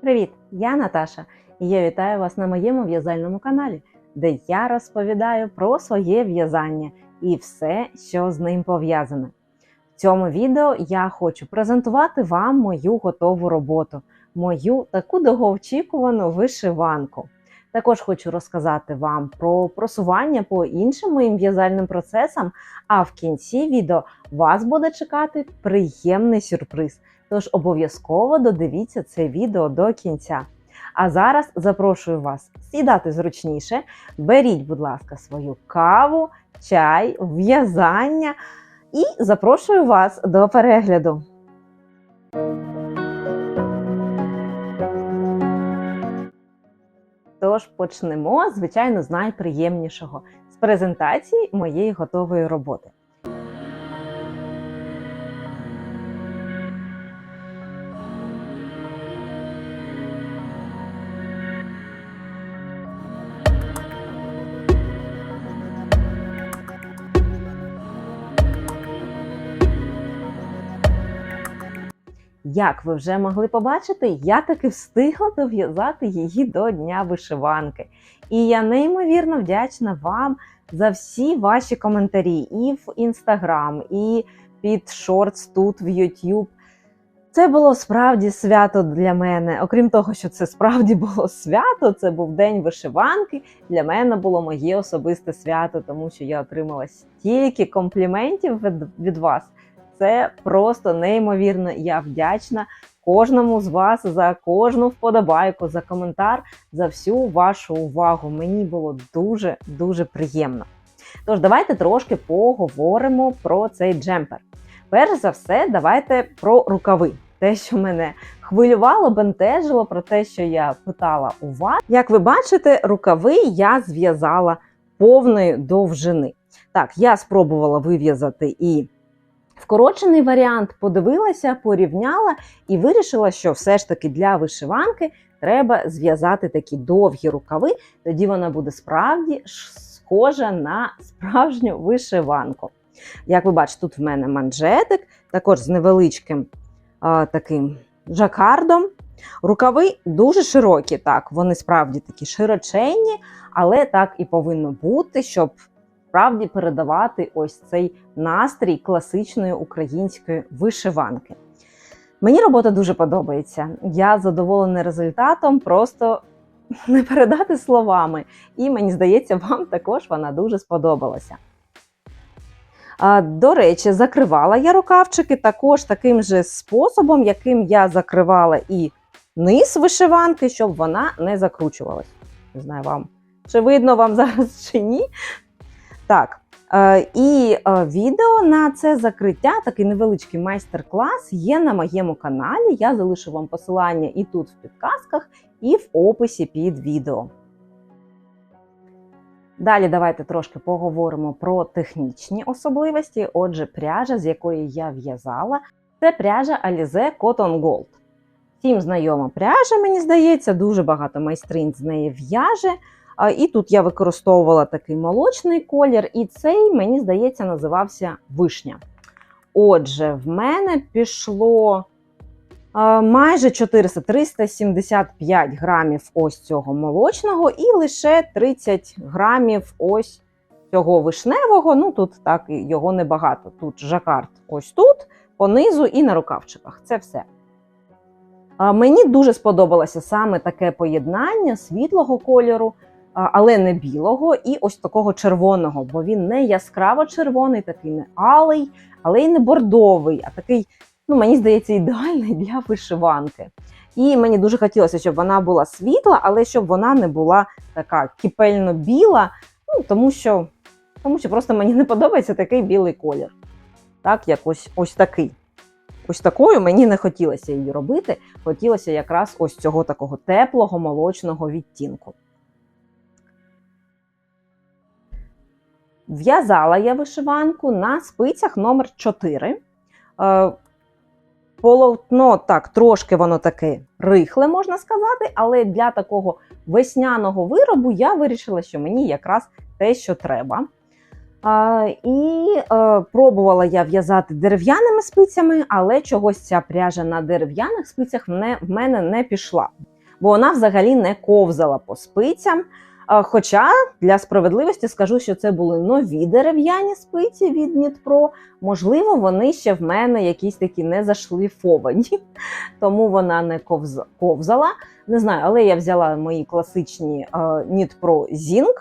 Привіт! Я Наташа, і я вітаю вас на моєму в'язальному каналі, де я розповідаю про своє в'язання і все, що з ним пов'язане. В цьому відео я хочу презентувати вам мою готову роботу, мою таку довгоочікувану вишиванку. Також хочу розказати вам про просування по іншим моїм в'язальним процесам, а в кінці відео вас буде чекати приємний сюрприз. Тож обов'язково додивіться це відео до кінця. А зараз запрошую вас сідати зручніше. Беріть, будь ласка, свою каву, чай, в'язання і запрошую вас до перегляду. Тож почнемо, звичайно, з найприємнішого з презентації моєї готової роботи. Як ви вже могли побачити, я таки встигла дов'язати її до Дня вишиванки. І я неймовірно вдячна вам за всі ваші коментарі і в інстаграм, і під шортс тут в YouTube. Це було справді свято для мене. Окрім того, що це справді було свято, це був день вишиванки. Для мене було моє особисте свято, тому що я отримала стільки компліментів від, вас. Це просто неймовірно. Я вдячна кожному з вас за кожну вподобайку, за коментар, за всю вашу увагу. Мені було дуже дуже приємно. Тож, давайте трошки поговоримо про цей джемпер. Перш за все, давайте про рукави. Те, що мене хвилювало, бентежило про те, що я питала у вас. Як ви бачите, рукави я зв'язала повної довжини. Так, я спробувала вив'язати і вкорочений варіант, подивилася, порівняла і вирішила, що все ж таки для вишиванки треба зв'язати такі довгі рукави, тоді вона буде справді схожа на справжню вишиванку. Як ви бачите, тут в мене манжетик, також з невеличким а, таким жакардом. Рукави дуже широкі, так, вони справді такі широченні, але так і повинно бути, щоб справді передавати ось цей настрій класичної української вишиванки. Мені робота дуже подобається. Я задоволена результатом, просто не передати словами. І мені здається, вам також вона дуже сподобалася. До речі, закривала я рукавчики також таким же способом, яким я закривала і низ вишиванки, щоб вона не закручувалась. Не знаю вам, чи видно вам зараз чи ні. Так, е, і е, відео на це закриття, такий невеличкий майстер-клас, є на моєму каналі. Я залишу вам посилання і тут в підказках, і в описі під відео. Далі давайте трошки поговоримо про технічні особливості. Отже, пряжа, з якої я в'язала, це пряжа Alize Cotton Gold. Всім знайома пряжа, мені здається, дуже багато майстринь з неї в'яже. І тут я використовувала такий молочний колір, і цей, мені здається, називався вишня. Отже, в мене пішло майже 400-375 грамів ось цього молочного, і лише 30 грамів ось цього вишневого. Ну, тут так його небагато. Тут жакард ось тут, понизу і на рукавчиках. Це все. Мені дуже сподобалося саме таке поєднання світлого кольору але не білого, і ось такого червоного, бо він не яскраво червоний, такий не алий, але й не бордовий, а такий, ну мені здається, ідеальний для вишиванки. І мені дуже хотілося, щоб вона була світла, але щоб вона не була така кіпельно-біла, ну, тому що тому що просто мені не подобається такий білий колір. Так, як ось, ось такий. Ось такою мені не хотілося її робити. Хотілося якраз ось цього такого теплого молочного відтінку. В'язала я вишиванку на спицях номер 4 е, Полотно так, трошки воно таке рихле, можна сказати, але для такого весняного виробу я вирішила, що мені якраз те, що треба. І е, пробувала я в'язати дерев'яними спицями, але чогось ця пряжа на дерев'яних спицях в мене не пішла. бо вона взагалі не ковзала по спицям. Хоча для справедливості скажу, що це були нові дерев'яні спиці від Дніпро. Можливо, вони ще в мене якісь такі не зашліфовані, тому вона не ковз- ковзала. Не знаю, але я взяла мої класичні Zing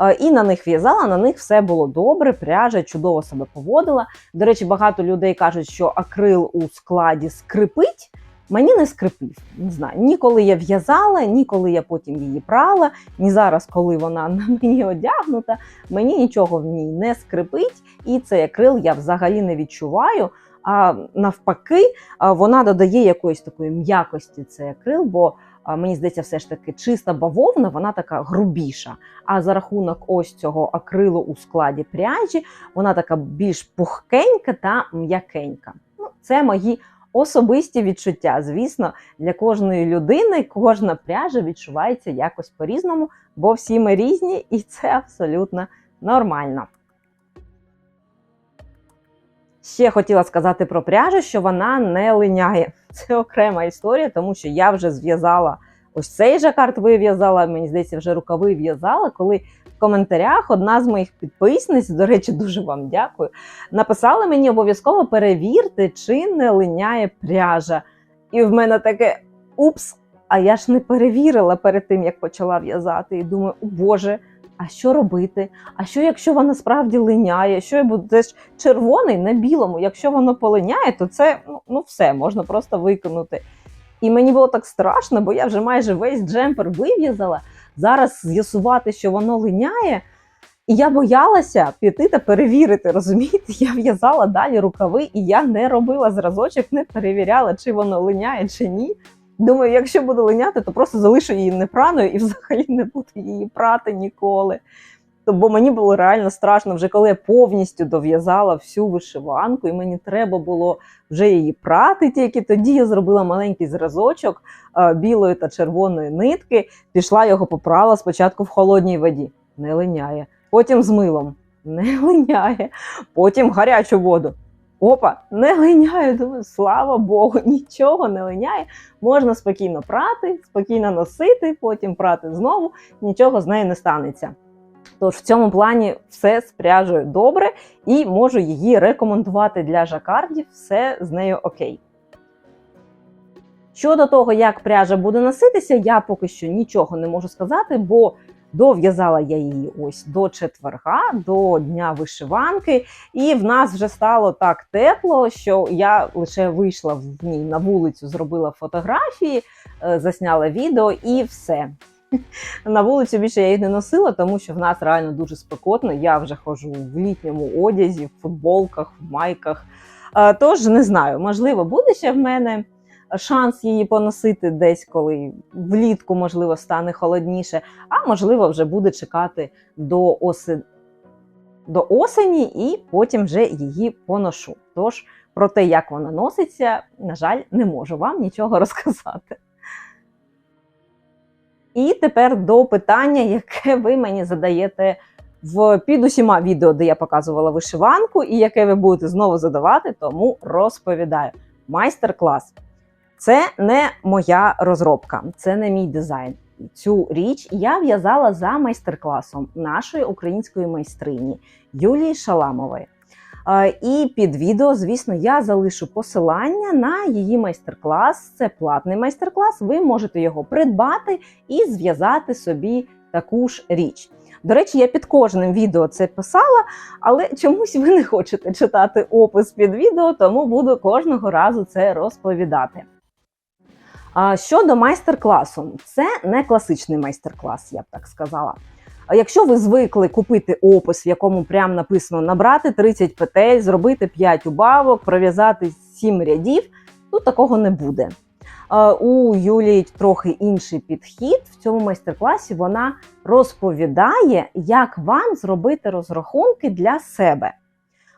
е, і на них в'язала. На них все було добре, пряжа чудово себе поводила. До речі, багато людей кажуть, що акрил у складі скрипить. Мені не скрипів. Не знаю, ні коли я в'язала, ні коли я потім її прала, ні зараз, коли вона на мені одягнута, мені нічого в ній не скрипить, і цей акрил я взагалі не відчуваю. А навпаки, вона додає якоїсь такої м'якості цей акрил, бо мені здається, все ж таки чиста бавовна, вона така грубіша. А за рахунок ось цього акрилу у складі пряжі, вона така більш пухкенька та м'якенька. Ну, це мої особисті відчуття. Звісно, для кожної людини кожна пряжа відчувається якось по-різному, бо всі ми різні, і це абсолютно нормально. Ще хотіла сказати про пряжу, що вона не линяє. Це окрема історія, тому що я вже зв'язала ось цей жакард вив'язала, мені здається, вже рукави в'язала, коли коментарях одна з моїх підписниць, до речі, дуже вам дякую, написала мені обов'язково перевірте, чи не линяє пряжа. І в мене таке упс, а я ж не перевірила перед тим, як почала в'язати. І думаю, о Боже, а що робити? А що, якщо вона справді линяє? Що я буду це ж червоний на білому? Якщо воно полиняє, то це ну, ну все, можна просто виконати. І мені було так страшно, бо я вже майже весь джемпер вив'язала. Зараз з'ясувати, що воно линяє. І я боялася піти та перевірити. Розумієте, я в'язала далі рукави, і я не робила зразочок, не перевіряла, чи воно линяє, чи ні. Думаю, якщо буду линяти, то просто залишу її непраною і взагалі не буду її прати ніколи. Бо мені було реально страшно, вже коли я повністю дов'язала всю вишиванку, і мені треба було вже її прати. Тільки тоді я зробила маленький зразочок е, білої та червоної нитки, пішла його попрала спочатку в холодній воді. Не линяє. Потім з милом. Не линяє. Потім гарячу воду. Опа, не линяє. Думаю, слава Богу, нічого не линяє. Можна спокійно прати, спокійно носити, потім прати знову, нічого з нею не станеться. Тож в цьому плані все з пряжею добре і можу її рекомендувати для жакардів, все з нею окей. Щодо того, як пряжа буде носитися, я поки що нічого не можу сказати, бо дов'язала я її ось до четверга, до дня вишиванки, і в нас вже стало так тепло, що я лише вийшла в ній на вулицю, зробила фотографії, е, засняла відео і все. На вулицю більше я їх не носила, тому що в нас реально дуже спекотно. Я вже ходжу в літньому одязі, в футболках, в майках. Е, Тож не знаю, можливо, буде ще в мене шанс її поносити десь, коли влітку, можливо, стане холодніше, а можливо, вже буде чекати до оси... до осені і потім вже її поношу. Тож про те, як вона носиться, на жаль, не можу вам нічого розказати. І тепер до питання, яке ви мені задаєте в під усіма відео, де я показувала вишиванку, і яке ви будете знову задавати, тому розповідаю. Майстер-клас. Це не моя розробка, це не мій дизайн. Цю річ я в'язала за майстер-класом нашої української майстрині Юлії Шаламової. І під відео, звісно, я залишу посилання на її майстер-клас. Це платний майстер-клас. Ви можете його придбати і зв'язати собі таку ж річ. До речі, я під кожним відео це писала, але чомусь ви не хочете читати опис під відео, тому буду кожного разу це розповідати. Щодо майстер-класу, це не класичний майстер-клас, я б так сказала. Якщо ви звикли купити опис, в якому прямо написано набрати 30 петель, зробити 5 убавок, пров'язати 7 рядів, тут такого не буде. У Юлії трохи інший підхід. В цьому майстер-класі вона розповідає, як вам зробити розрахунки для себе.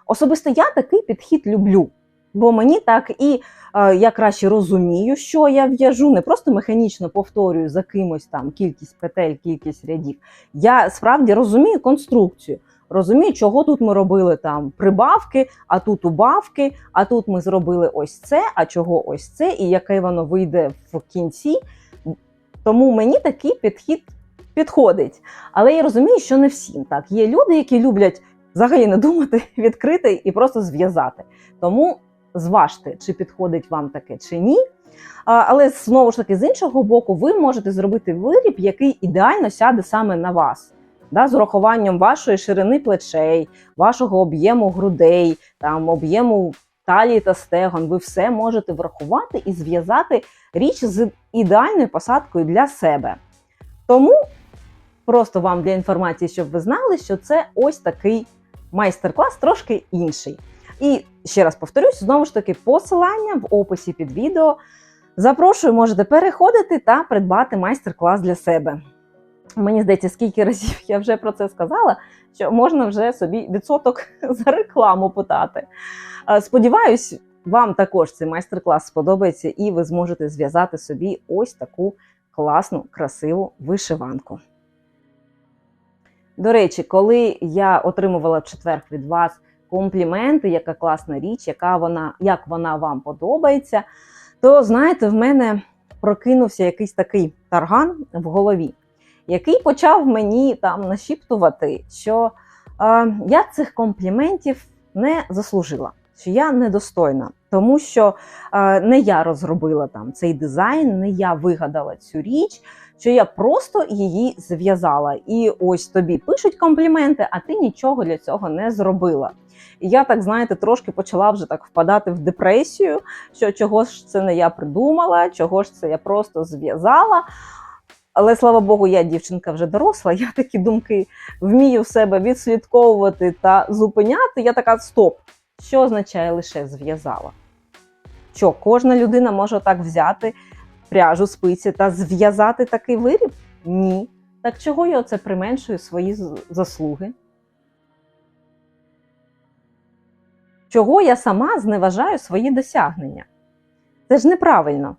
Особисто я такий підхід люблю, бо мені так і е, я краще розумію, що я в'яжу, не просто механічно повторюю за кимось там кількість петель, кількість рядів. Я справді розумію конструкцію. Розумію, чого тут ми робили там прибавки, а тут убавки, а тут ми зробили ось це, а чого ось це, і яке воно вийде в кінці. Тому мені такий підхід підходить. Але я розумію, що не всім так. Є люди, які люблять взагалі не думати, відкрити і просто зв'язати. Тому зважте, чи підходить вам таке чи ні. Але знову ж таки, з іншого боку, ви можете зробити виріб, який ідеально сяде саме на вас. Да, з урахуванням вашої ширини плечей, вашого об'єму грудей, там об'єму талії та стегон. Ви все можете врахувати і зв'язати річ з ідеальною посадкою для себе. Тому просто вам для інформації, щоб ви знали, що це ось такий майстер-клас, трошки інший. І ще раз повторюсь, знову ж таки, посилання в описі під відео. Запрошую, можете переходити та придбати майстер-клас для себе. Мені здається, скільки разів я вже про це сказала, що можна вже собі відсоток за рекламу питати. Е, Сподіваюсь, вам також цей майстер-клас сподобається, і ви зможете зв'язати собі ось таку класну, красиву вишиванку. До речі, коли я отримувала в четвер від вас компліменти, яка класна річ, яка вона, як вона вам подобається, то знаєте, в мене прокинувся якийсь такий тарган в голові, який почав мені там нашіптувати, що е, я цих компліментів не заслужила, що я недостойна, тому що е, не я розробила там цей дизайн, не я вигадала цю річ. Що я просто її зв'язала, і ось тобі пишуть компліменти, а ти нічого для цього не зробила. І я так знаєте, трошки почала вже так впадати в депресію, що чого ж це не я придумала, чого ж це я просто зв'язала. Але слава Богу, я дівчинка вже доросла, я такі думки вмію в себе відслідковувати та зупиняти. Я така стоп. Що означає лише зв'язала? Що кожна людина може так взяти пряжу спиці та зв'язати такий виріб? Ні. Так чого я оце применшую свої заслуги? Чого я сама зневажаю свої досягнення? Це ж неправильно.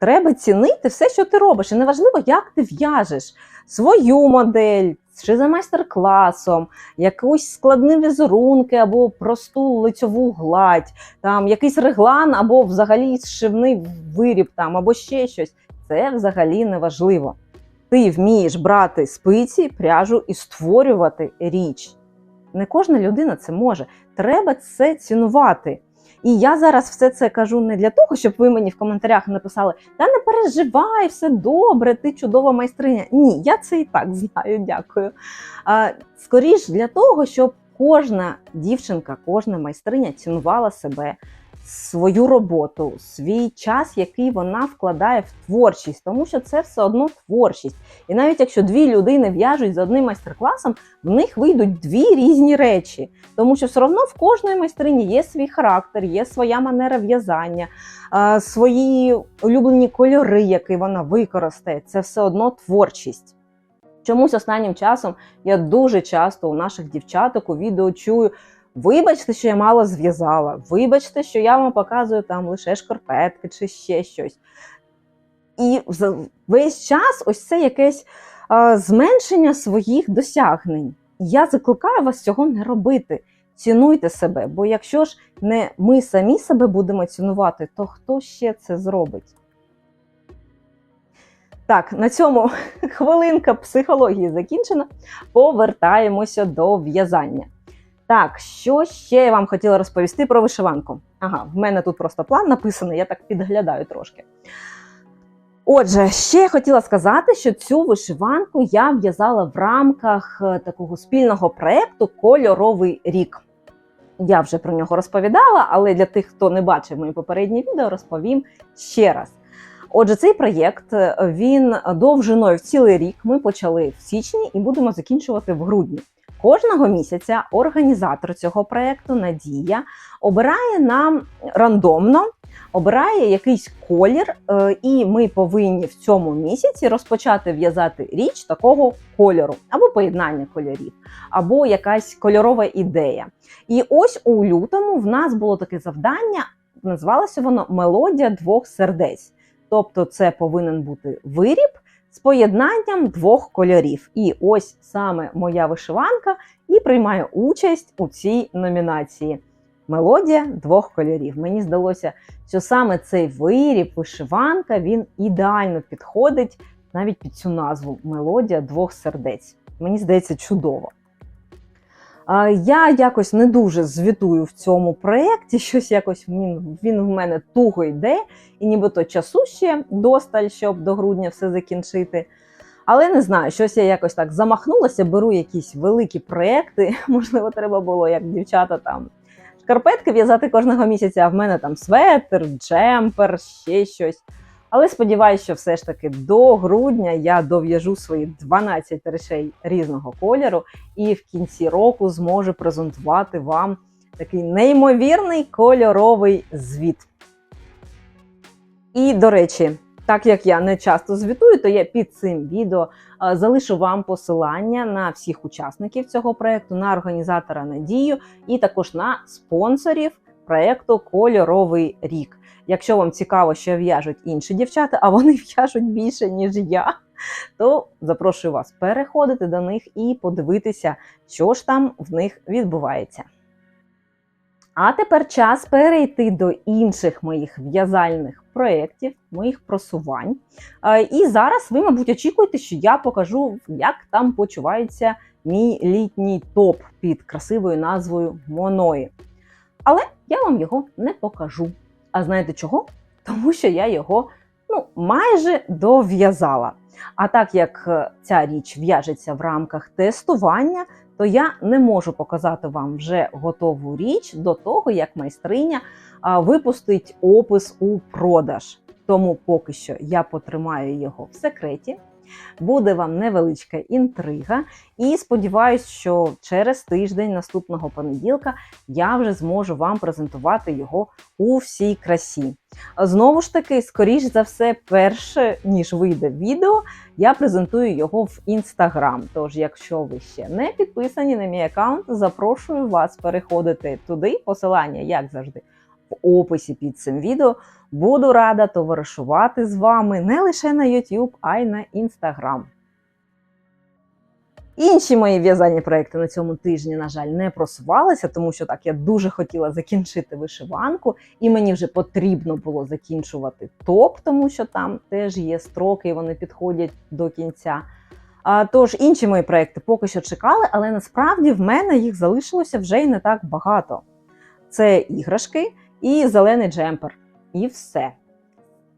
Треба цінити все, що ти робиш. І неважливо, як ти в'яжеш свою модель, чи за майстер-класом, якісь складні візерунки або просту лицьову гладь, там якийсь реглан, або взагалі зшивний виріб, там, або ще щось. Це взагалі не важливо. Ти вмієш брати спиці, пряжу і створювати річ. Не кожна людина це може. Треба це цінувати. І я зараз все це кажу не для того, щоб ви мені в коментарях написали: Та не переживай, все добре, ти чудова майстриня. Ні, я це і так знаю, дякую. А, скоріш для того, щоб кожна дівчинка, кожна майстриня цінувала себе, свою роботу, свій час, який вона вкладає в творчість, тому що це все одно творчість. І навіть якщо дві людини в'яжуть за одним майстер-класом, в них вийдуть дві різні речі. Тому що все одно в кожної майстрині є свій характер, є своя манера в'язання, свої улюблені кольори, які вона використає. Це все одно творчість. Чомусь останнім часом я дуже часто у наших дівчаток у відео чую. Вибачте, що я мало зв'язала. Вибачте, що я вам показую там лише шкарпетки чи ще щось. І весь час ось це якесь а, зменшення своїх досягнень. Я закликаю вас цього не робити. Цінуйте себе, бо якщо ж не ми самі себе будемо цінувати, то хто ще це зробить? Так, на цьому хвилинка психології закінчена. Повертаємося до в'язання. Так, що ще я вам хотіла розповісти про вишиванку? Ага, в мене тут просто план написаний, я так підглядаю трошки. Отже, ще я хотіла сказати, що цю вишиванку я в'язала в рамках е, такого спільного проєкту Кольоровий рік. Я вже про нього розповідала, але для тих, хто не бачив мої попередні відео, розповім ще раз. Отже, цей проєкт е, він довжиною в цілий рік. Ми почали в січні і будемо закінчувати в грудні. Кожного місяця організатор цього проєкту Надія обирає нам рандомно, обирає якийсь колір, е, і ми повинні в цьому місяці розпочати в'язати річ такого кольору, або поєднання кольорів, або якась кольорова ідея. І ось у лютому в нас було таке завдання, називалося воно Мелодія двох сердець. Тобто, це повинен бути виріб з поєднанням двох кольорів. І ось саме моя вишиванка і приймає участь у цій номінації. мелодія двох кольорів. Мені здалося, що саме цей виріб, вишиванка, він ідеально підходить навіть під цю назву Мелодія двох сердець. Мені здається, чудово. Я якось не дуже звітую в цьому проєкті, щось якось він, він в мене туго йде, і нібито часу ще досталь, щоб до грудня все закінчити. Але не знаю, щось я якось так замахнулася, беру якісь великі проекти. Можливо, треба було, як дівчата там шкарпетки в'язати кожного місяця, а в мене там светр, джемпер, ще щось. Але сподіваюся, що все ж таки до грудня я дов'яжу свої 12 речей різного кольору і в кінці року зможу презентувати вам такий неймовірний кольоровий звіт. І, до речі, так як я не часто звітую, то я під цим відео е, залишу вам посилання на всіх учасників цього проєкту, на організатора Надію і також на спонсорів проєкту Кольоровий рік. Якщо вам цікаво, що в'яжуть інші дівчата, а вони в'яжуть більше, ніж я, то запрошую вас переходити до них і подивитися, що ж там в них відбувається. А тепер час перейти до інших моїх в'язальних проєктів, моїх просувань. Е, І зараз ви, мабуть, очікуєте, що я покажу, як там почувається мій літній топ під красивою назвою Моної. Але я вам його не покажу. А знаєте чого? Тому що я його ну, майже дов'язала. А так як е, ця річ в'яжеться в рамках тестування, то я не можу показати вам вже готову річ до того, як майстриня випустить опис у продаж. Тому поки що я потримаю його в секреті. Буде вам невеличка інтрига, і сподіваюся, що через тиждень наступного понеділка я вже зможу вам презентувати його у всій красі. Знову ж таки, скоріш за все, перше ніж вийде відео, я презентую його в інстаграм. Тож, якщо ви ще не підписані на мій аккаунт, запрошую вас переходити туди. Посилання, як завжди, в описі під цим відео. Буду рада товаришувати з вами не лише на YouTube, а й на Instagram. Інші мої в'язальні проекти на цьому тижні, на жаль, не просувалися, тому що так я дуже хотіла закінчити вишиванку, і мені вже потрібно було закінчувати топ, тому що там теж є строки, і вони підходять до кінця. А, Тож інші мої проекти поки що чекали, але насправді в мене їх залишилося вже й не так багато. Це іграшки і зелений джемпер. І все.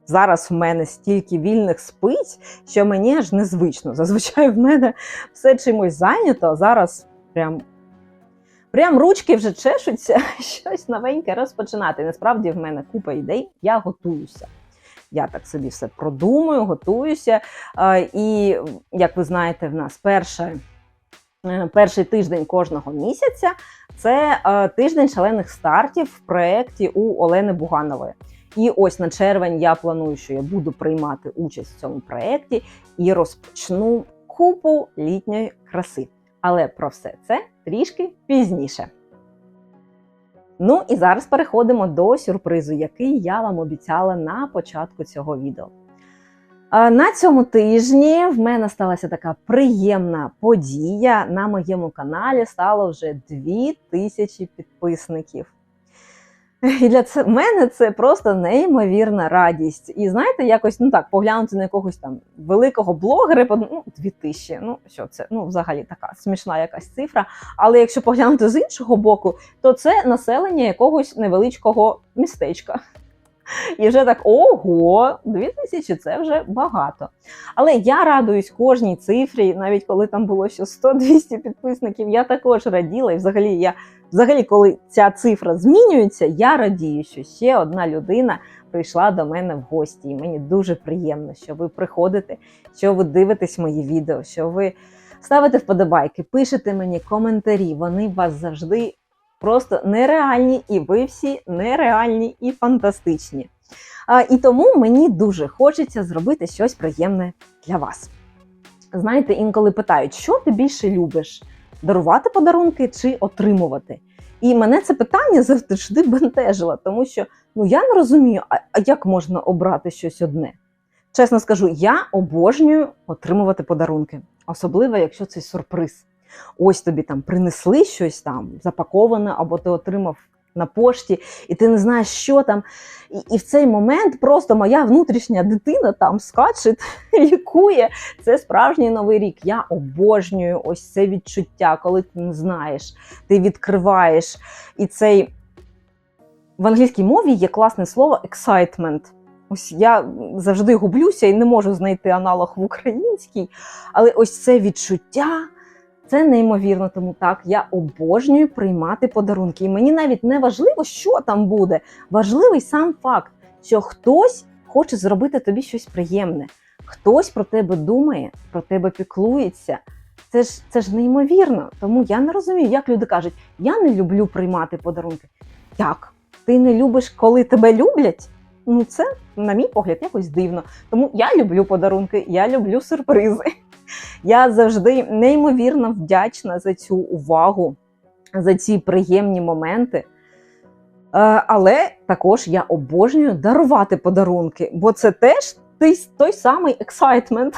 Зараз в мене стільки вільних спиць, що мені аж незвично. Зазвичай в мене все чимось зайнято, зараз прям прям ручки вже чешуться, щось новеньке розпочинати. Насправді в мене купа ідей, я готуюся. Я так собі все продумую, готуюся. І, як ви знаєте, в нас перше. Перший тиждень кожного місяця це тиждень шалених стартів в проєкті у Олени Буганової. І ось на червень я планую, що я буду приймати участь в цьому проєкті і розпочну купу літньої краси. Але про все це трішки пізніше. Ну і зараз переходимо до сюрпризу, який я вам обіцяла на початку цього відео. На цьому тижні в мене сталася така приємна подія. На моєму каналі стало вже 2000 підписників. І для це, мене це просто неймовірна радість. І знаєте, якось ну так поглянути на якогось там великого блогера, ну, 2000, ну що це? Ну, взагалі така смішна якась цифра. Але якщо поглянути з іншого боку, то це населення якогось невеличкого містечка. І вже так ого, 2000 це вже багато. Але я радуюсь кожній цифрі, навіть коли там було ще 100-200 підписників, я також раділа. І взагалі, я, взагалі, коли ця цифра змінюється, я радію, що ще одна людина прийшла до мене в гості. І мені дуже приємно, що ви приходите, що ви дивитесь мої відео, що ви ставите вподобайки, пишете мені коментарі. Вони вас завжди просто нереальні, і ви всі нереальні і фантастичні. А, І тому мені дуже хочеться зробити щось приємне для вас. Знаєте, інколи питають, що ти більше любиш: дарувати подарунки чи отримувати? І мене це питання завжди бентежило, тому що ну я не розумію, а як можна обрати щось одне. Чесно скажу, я обожнюю отримувати подарунки, особливо якщо це сюрприз ось тобі там принесли щось там запаковане, або ти отримав на пошті, і ти не знаєш, що там. І, і в цей момент просто моя внутрішня дитина там скаче, лікує. Це справжній новий рік. Я обожнюю ось це відчуття, коли ти не знаєш, ти відкриваєш. І цей в англійській мові є класне слово excitement. Ось я завжди гублюся і не можу знайти аналог в українській, але ось це відчуття. Це неймовірно, тому так я обожнюю приймати подарунки. І мені навіть не важливо, що там буде. Важливий сам факт, що хтось хоче зробити тобі щось приємне, хтось про тебе думає, про тебе піклується. Це ж це ж неймовірно. Тому я не розумію, як люди кажуть, я не люблю приймати подарунки. Як? Ти не любиш, коли тебе люблять? Ну, це, на мій погляд, якось дивно. Тому я люблю подарунки, я люблю сюрпризи. Я завжди неймовірно вдячна за цю увагу, за ці приємні моменти. Е, Але також я обожнюю дарувати подарунки, бо це теж той, той самий ексайтмент.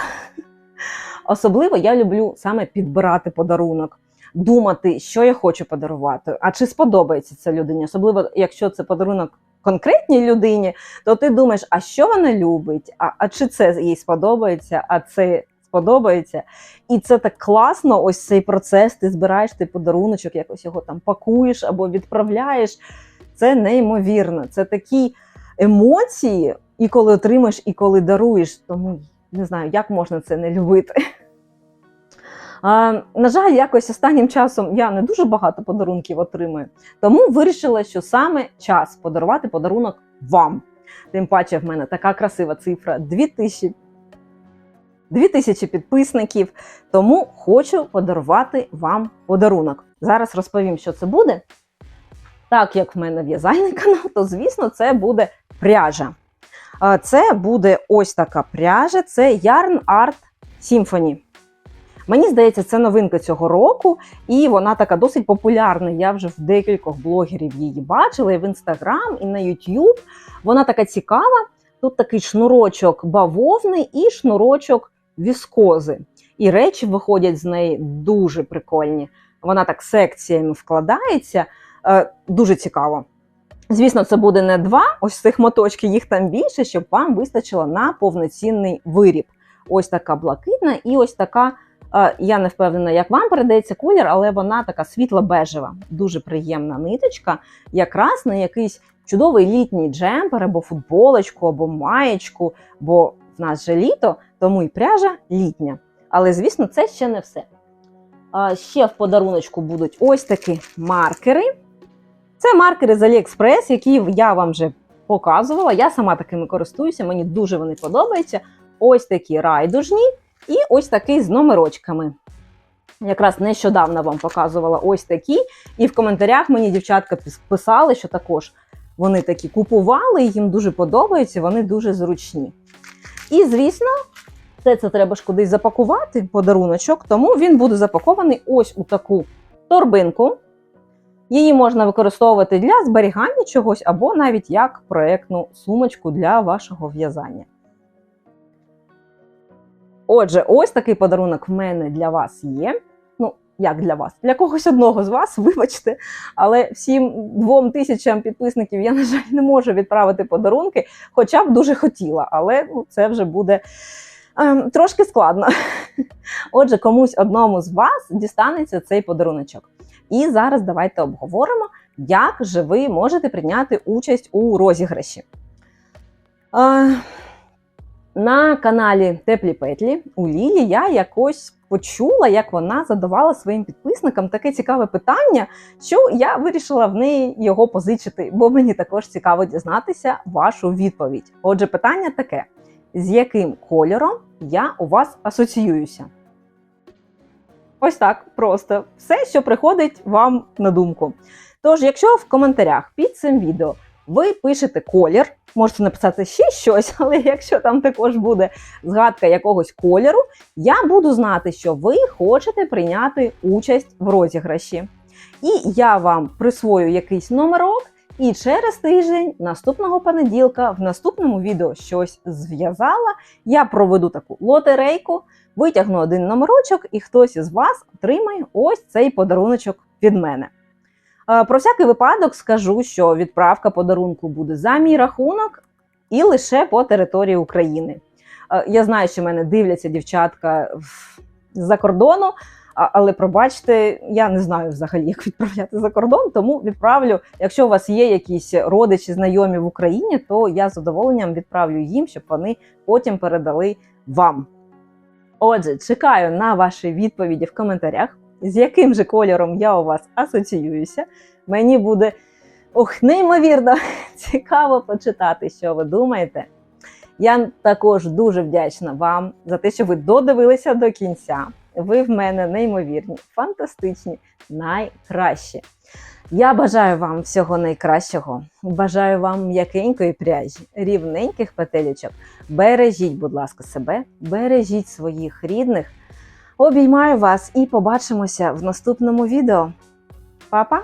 Особливо я люблю саме підбирати подарунок, думати, що я хочу подарувати, а чи сподобається це людині. Особливо, якщо це подарунок конкретній людині, то ти думаєш, а що вона любить, а, а чи це їй сподобається, а це сподобається. І це так класно, ось цей процес. Ти збираєш ти подаруночок, якось його там пакуєш або відправляєш. Це неймовірно. Це такі емоції, і коли отримаєш, і коли даруєш. Тому не знаю, як можна це не любити. На жаль, якось останнім часом я не дуже багато подарунків отримую, тому вирішила, що саме час подарувати подарунок вам. Тим паче, в мене така красива цифра 2000 2000 підписників, тому хочу подарувати вам подарунок. Зараз розповім, що це буде. Так як в мене в'язальний канал, то звісно, це буде пряжа. Це буде ось така пряжа: це Yarn Art Symphony. Мені здається, це новинка цього року, і вона така досить популярна. Я вже в декількох блогерів її бачила і в Instagram, і на YouTube. Вона така цікава. Тут такий шнурочок бавовни і шнурочок віскози. І речі виходять з неї дуже прикольні. Вона так секціями вкладається. Е, дуже цікаво. Звісно, це буде не два ось цих моточків, їх там більше, щоб вам вистачило на повноцінний виріб. Ось така блакитна і ось така. Я не впевнена, як вам передається колір, але вона така світло-бежева, дуже приємна ниточка, якраз на якийсь чудовий літній джемпер, або футболочку, або маєчку, бо в нас же літо, тому і пряжа літня. Але, звісно, це ще не все. Ще в подаруночку будуть ось такі маркери. Це маркери з AliExpress, які я вам вже показувала. Я сама такими користуюся, мені дуже вони подобаються. Ось такі райдужні. І ось такий з номерочками. Якраз нещодавно вам показувала ось такі. І в коментарях мені дівчатка писали, що також вони такі купували, їм дуже подобаються, вони дуже зручні. І, звісно, все це треба ж кудись запакувати, подаруночок, тому він буде запакований ось у таку торбинку. Її можна використовувати для зберігання чогось, або навіть як проєктну сумочку для вашого в'язання. Отже, ось такий подарунок в мене для вас є. Ну, як для вас? Для когось одного з вас, вибачте, але всім двом тисячам підписників я, на жаль, не можу відправити подарунки, хоча б дуже хотіла, але ну, це вже буде ем, трошки складно. Отже, комусь одному з вас дістанеться цей подаруночок. І зараз давайте обговоримо, як же ви можете прийняти участь у розіграші. На каналі Теплі Петлі у Лілі я якось почула, як вона задавала своїм підписникам таке цікаве питання, що я вирішила в неї його позичити, бо мені також цікаво дізнатися вашу відповідь. Отже, питання таке: з яким кольором я у вас асоціююся? Ось так просто все, що приходить вам на думку. Тож, якщо в коментарях під цим відео ви пишете колір, можете написати ще щось, але якщо там також буде згадка якогось кольору, я буду знати, що ви хочете прийняти участь в розіграші. І я вам присвою якийсь номерок, і через тиждень, наступного понеділка, в наступному відео щось зв'язала. Я проведу таку лотерейку, витягну один номерочок, і хтось із вас отримає ось цей подаруночок від мене. Е, Про всякий випадок скажу, що відправка подарунку буде за мій рахунок і лише по території України. Е, Я знаю, що мене дивляться дівчатка з-за кордону, але пробачте, я не знаю взагалі, як відправляти за кордон, тому відправлю. Якщо у вас є якісь родичі, знайомі в Україні, то я з задоволенням відправлю їм, щоб вони потім передали вам. Отже, чекаю на ваші відповіді в коментарях, з яким же кольором я у вас асоціююся. Мені буде ох, неймовірно цікаво почитати, що ви думаєте. Я також дуже вдячна вам за те, що ви додивилися до кінця. Ви в мене неймовірні, фантастичні, найкращі. Я бажаю вам всього найкращого. Бажаю вам м'якенької пряжі, рівненьких петелечок. Бережіть, будь ласка, себе, бережіть своїх рідних. Обіймаю вас і побачимося в наступному відео. Па-па!